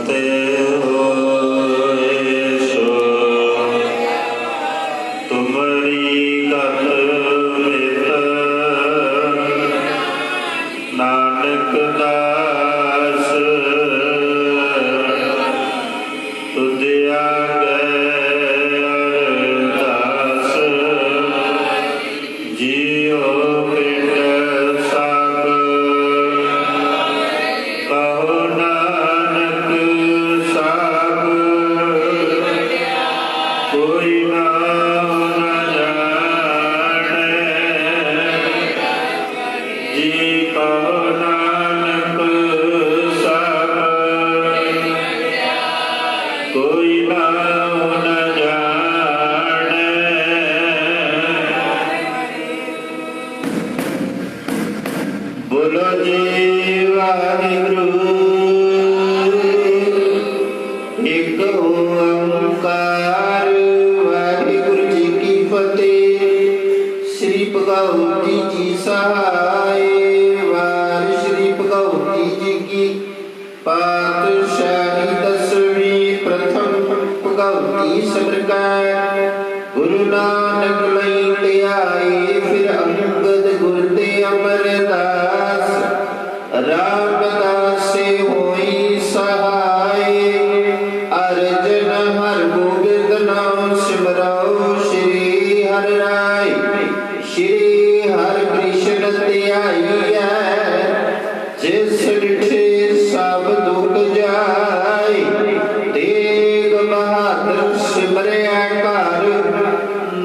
te ਬੋਲੋ ਜੀ Waheguru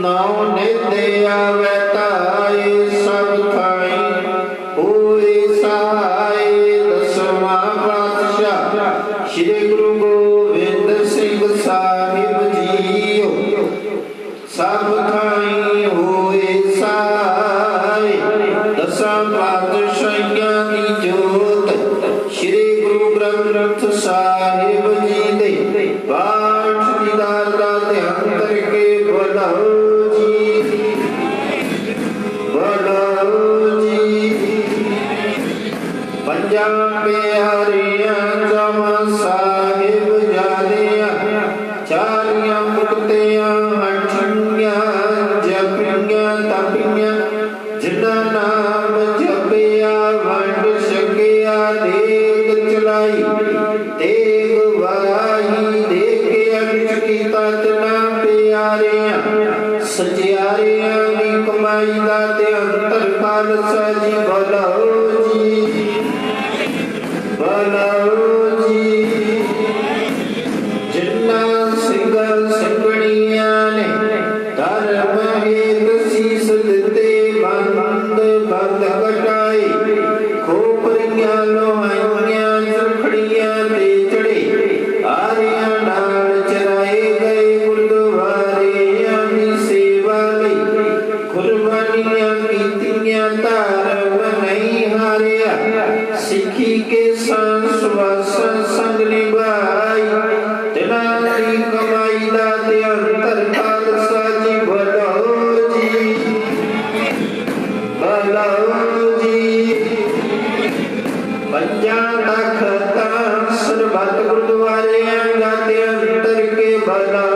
não ਦੇਵ ਵਾਹੀ ਦੇਖ ਕੇ ਅਰਜ ਕੀਤਾ ਤਨਾ ਪਿਆਰਿਆਂ ਸਜਿਆਰਿਆਂ ਦੀ ਕਮਾਈ ਦਾ ਤੇ ਅੰਤਰ ਕਾਲ ਸਾਜੀ ਬਲਾਓ ਜੀ ਬਲਾਓ ਪੰਜਾ ਰਖਤਾ ਸਰਬੱਤ ਗੁਰਦੁਆਰਿਆਂ ਗਾਤਿਆਂ ਅੰਤਰ ਕੇ ਬਲਾ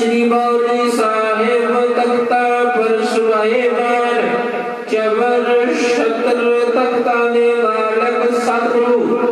ਸ੍ਰੀ ਬੌਰੀ ਸਾਹਿਬ ਤਖਤਾ ਪਰ ਸੁਹਾਇਵਾਨ ਚਵਰ ਸ਼ਤਰ ਤਖਤਾ ਦੇ ਮਾਲਕ ਸਤਿਗੁਰੂ।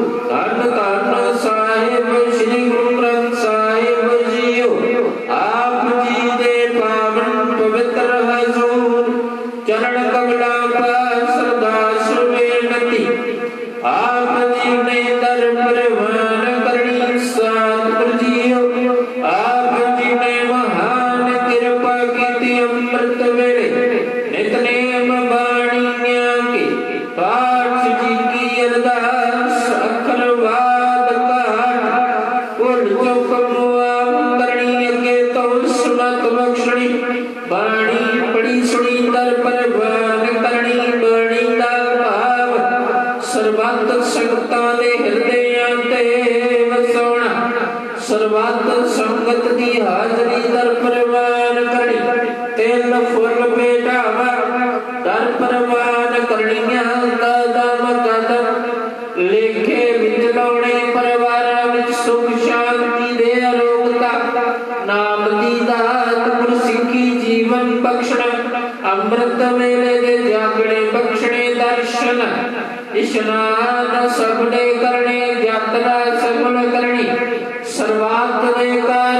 ਸਰਬੱਤ ਸੰਗਤ ਦੀ ਹਾਜ਼ਰੀ ਦਰ ਪ੍ਰਵਾਨ ਕਰਣੀ ਤੇਲ ਫੁੱਲ ਬੇਟਾਵਾ ਦਰ ਪ੍ਰਵਾਨ ਕਰਣੀਆਂ ਕਦਮ ਕਦਮ ਲੇਖੇ ਵਿੱਚ ਲਾਉਣੇ ਪਰਿਵਾਰਾਂ ਵਿੱਚ ਸੁਖ ਸ਼ਾਂਤੀ ਦੇ ਅਲੋਕਤਾ। ਨਾਮ ਦੀ ਦਾਤ ਗੁਰਸਿੱਖੀ ਜੀਵਨ ਬਖਸ਼ਣਾ। ਅੰਮ੍ਰਿਤ ਵੇਲੇ ਦੇ ਜਾਗਣੇ ਬਖਸ਼ਣੇ ਦਰਸ਼ਨ। ਇਸ਼ਨਾਨ ਸਭਨੇ ਕਰਨੇ ਜਪਨਾ ਸਭਨ ਕਰਨੀ। വാർത്തയേക്കാൾ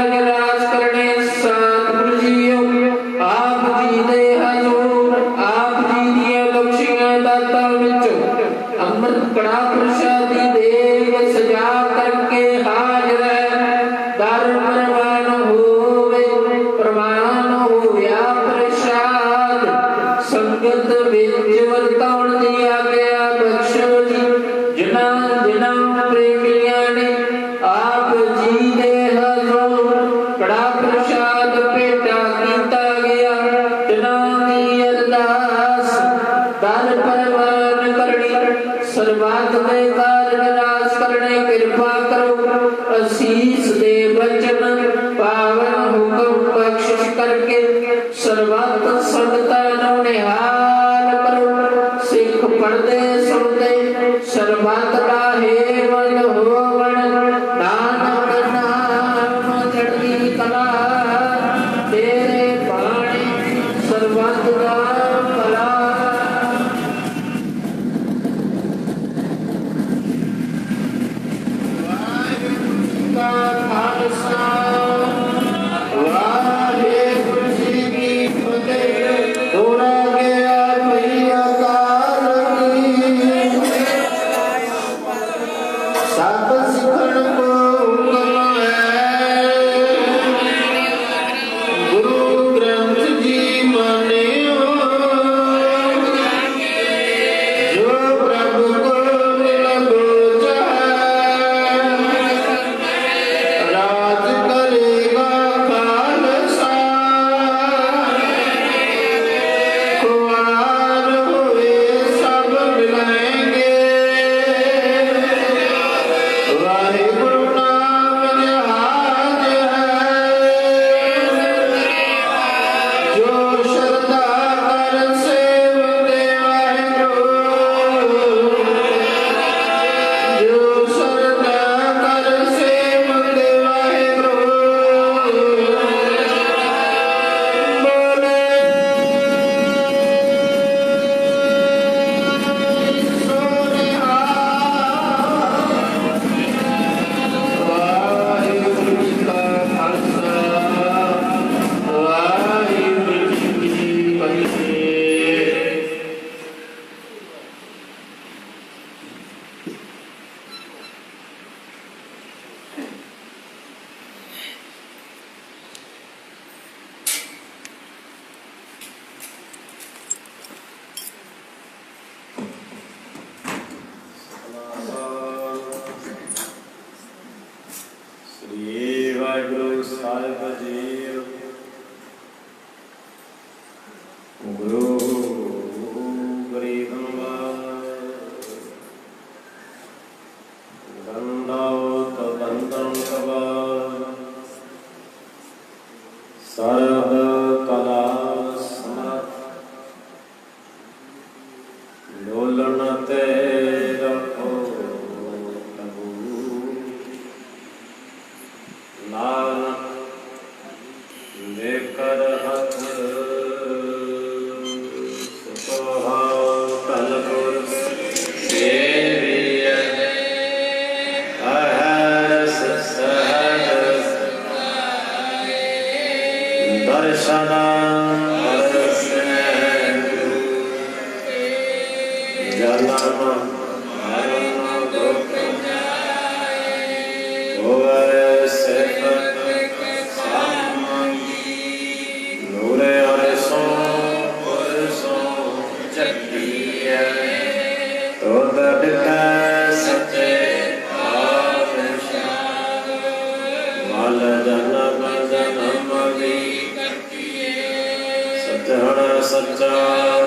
Santo.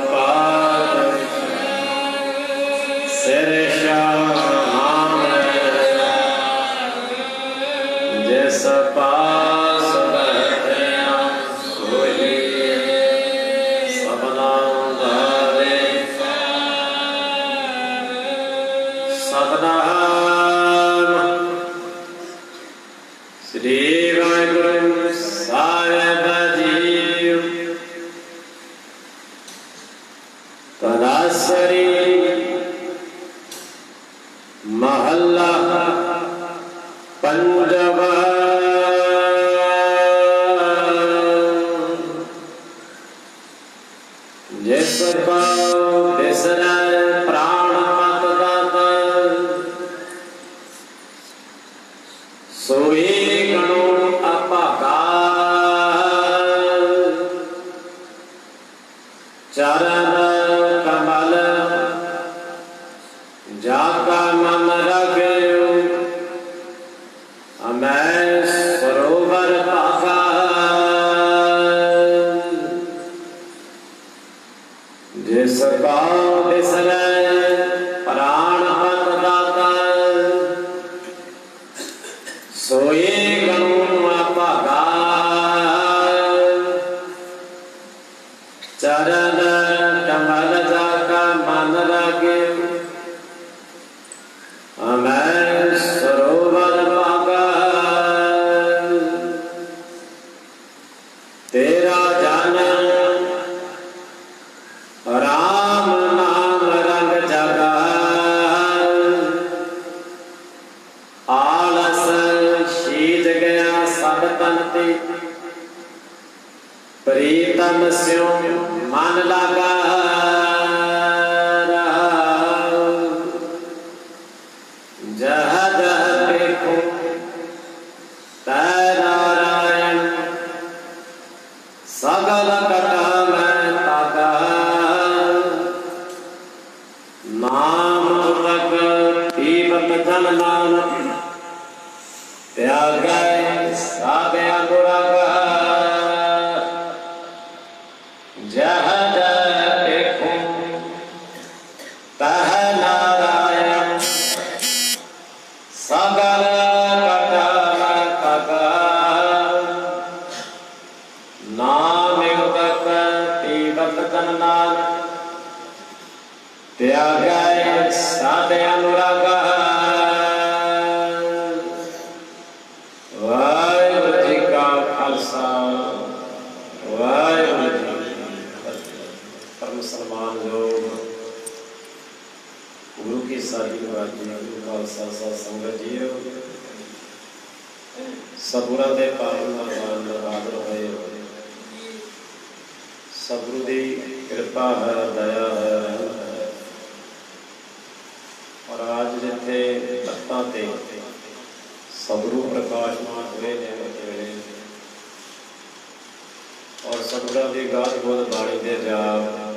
ਔਰ ਸਤਿਗੁਰਾਂ ਦੀ ਗਾਥ ਬੋਧ ਬਾਣੀ ਦੇ ਜਾਪ।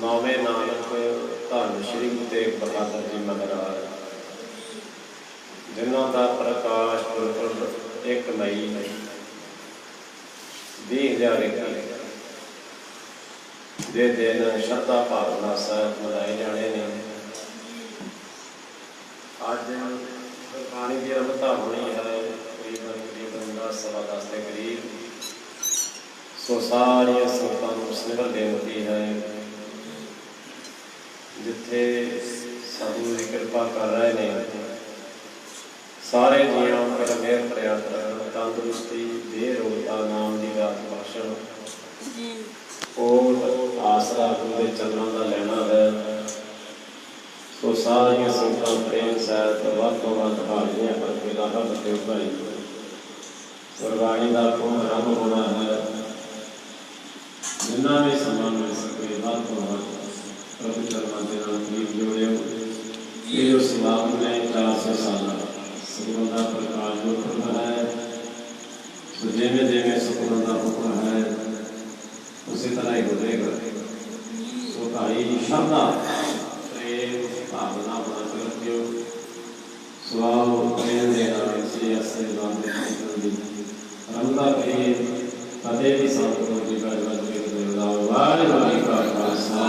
ਨੌਵੇਂ ਨਾਨਕ ਧੰਨ ਸ਼੍ਰੀ ਗੁਰੂ ਤੇਗ ਬਹਾਦਰ ਜੀ ਮਹਾਰਾਜ। ਜਿਨ੍ਹਾਂ ਦਾ ਪ੍ਰਕਾਸ਼ ਗੁਰਪੁਰਬ 1 ਮਈ 2021 ਦੇ ਦਿਨ ਸ਼ਰਧਾ ਭਾਵਨਾ ਸਹਿਤ ਮਨਾਏ ਜਾਣੇ ਨੇ। ਅੱਜ ਬਾਣੀ ਦੀ ਅਰੰਭਤਾ ਹੋਣੀ ਹੈ, ਤਕਰੀਬਨ ਤਕਰੀਬਨ ਦਸ ਸਵਾ ਦਸ ਦੇ ਕਰੀਬ। ਸੋ ਸਾਰੀਆਂ ਸੰਗਤਾਂ ਨੂੰ ਸਿਮਰ ਬੇਨਤੀ ਹੈ। ਜਿੱਥੇ ਸਾਧੂ ਦੀ ਕਿਰਪਾ ਕਰ ਰਹੇ ਨੇ ਸਾਰੇ ਜੀਆਂ ਉੱਪਰ ਮਿਹਰ ਕਰਨ ਤੰਦਰੁਸਤੀ ਦੇ ਰੋਗਤਾ ਨਾਮ ਦੀ ਰਾਤ ਬਖਸ਼ਣ। ਉਹ ਆਸਰਾ ਗੁਰੂ ਦੇ ਚਰਨਾਂ ਦਾ ਲੈਣਾ ਹੈ। ਸੋ ਸਾਰੀਆਂ ਸੰਗਤਾਂ ਪ੍ਰੇਮ ਸਹਿਤ ਵੱਧ ਤੋਂ ਵੱਧ ਹਾਜ਼ਰੀਆਂ ਕਰਕੇ ਲਾਹਾ ਬਤੇ ਭਾਈ ਗੁਰਬਾਣੀ ਦਾ ਪੂਰਨ ਆਰੰਭ ਹੋਣਾ ਹੈ। ਜਿੰਨਾ ਵੀ ਸਮਾਂ ਮਿਲ ਸਕੇ ਵੱਧ ਤੋਂ ਵੱਧ ਪ੍ਰਭੂ ਚਰਨਾਂ ਦੇ ਨਾਲ ਪ੍ਰੀਤ ਜੋੜਿਓ ਇਹ ਜੋ ਸਮਾਗਮ ਨੇ 400 ਸਾਲਾ ਸਗੁਣ ਦਾ ਪ੍ਰਕਾਸ਼ ਜੋ ਕਰਦਾ ਹੈ, ਸੋ ਜਿਵੇਂ ਜਿਵੇਂ ਸਗੁਣ ਦਾ ਹੁਕਮ ਹੈ, ਉਸੇ ਤਰ੍ਹਾਂ ਹੀ ਹੋਵੇਗਾ ਸੋ ਭਾਈ ਸ਼ਰਧਾ, ਪ੍ਰੇਮ, ਭਾਵਨਾ ਬਣਾ ਕੇ ਰੱਖਿਓ। ਸਵਾਲ ਪ੍ਰੇਮ ਦੇ ਨਾਲ ਇਸੇ ਅਸਲ ਬਾਤ ਦੀ ਰੰਗਾ ਕੇ ਕਦੇ ਵੀ ਸੰਤ ถวายไว้กับพระสั